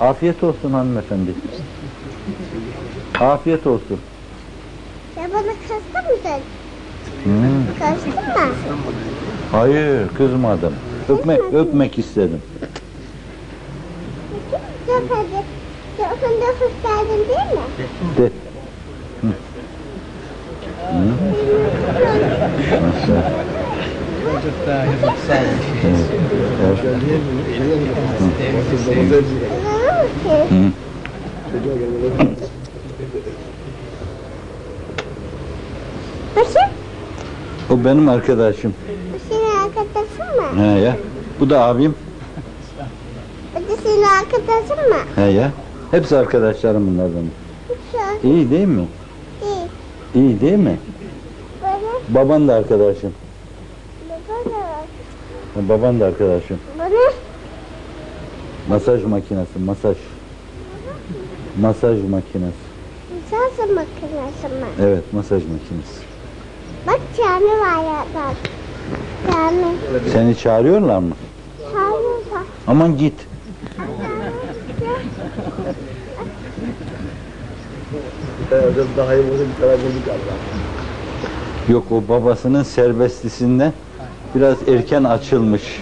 Afiyet olsun hanımefendi. Afiyet olsun. Ya bana kastın mı sen? Hmm. Kastın mı? Hayır kızmadım. Öpmek, öpmek istedim. Dur hadi. Sen okunda hoş geldin değil mi? De. Hı. Hı. Çocuk da hep sağ olun. Hı. Bakayım. O benim arkadaşım. Bu senin arkadaşın mı? He ya. Bu da abim. Bu da senin arkadaşın mı? He ya. Hepsi arkadaşlarım bunlar benim. İyi değil mi? değil. İyi değil mi? Böyle. Baban da arkadaşım. Böyle. Ha, Baban da arkadaşım. Bunu. Masaj makinesi, masaj. Masaj makinesi. Nasıl makinesi mi? Evet, masaj makinesi. Bak cami var ya bak. Cami. Seni çağırıyorlar mı? Var. Aman git. Daha iyi olsa bir karar verdik galiba. Yok o babasının serbestlisinden biraz erken açılmış.